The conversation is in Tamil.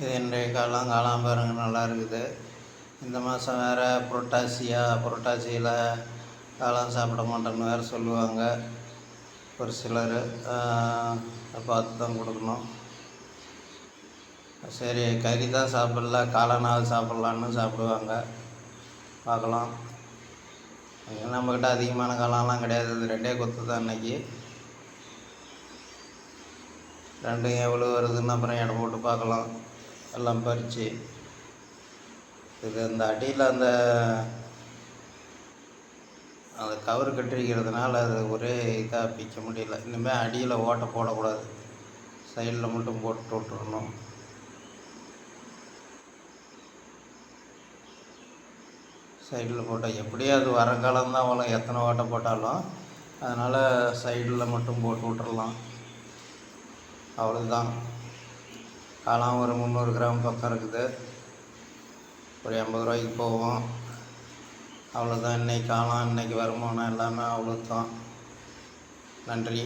இது இன்றைய காலம் காலம் பாருங்க நல்லா இருக்குது. இந்த மாதம் வேறு புரட்டாசியா? புரட்டாசியில் காலம் சாப்பிட மாட்டேன்னு வேறு சொல்லுவாங்க. ஒரு சிலர் பார்த்து தான் கொடுக்கணும். சரி கறி தான் சாப்பிடல காளானாவது சாப்பிட்லான்னு சாப்பிடுவாங்க. பார்க்கலாம். நம்மக்கிட்ட அதிகமான காலம்லாம் கிடையாது. இது ரெண்டே கொத்து தான் இன்றைக்கி ரெண்டும் எவ்வளோ வருதுன்னு அப்புறம் இடம் போட்டு பார்க்கலாம். எல்லாம் பறித்து இது அந்த அடியில் அந்த அந்த கவர் கட்டிருக்கிறதுனால அது ஒரே இதாக பிக்க முடியல. இனிமேல் அடியில் ஓட்டை போடக்கூடாது. சைடில் மட்டும் போட்டு விட்டுறணும். சைடில் போட்டால் எப்படியும் அது வரங்காலம்தான் காலம் தான் எத்தனை ஓட்டை போட்டாலும். அதனால் சைடில் மட்டும் போட்டு விட்டுறலாம். அவ்வளோதான் காளான் ஒரு முந்நூறு கிராம் பக்கம் இருக்குது. ஒரு எண்பது ரூபாய்க்கு போவோம் அவ்வளோதான் இன்றைக்கி காளான் இன்னைக்கு வருமானம் எல்லாமே அவ்வளோதான் நன்றி.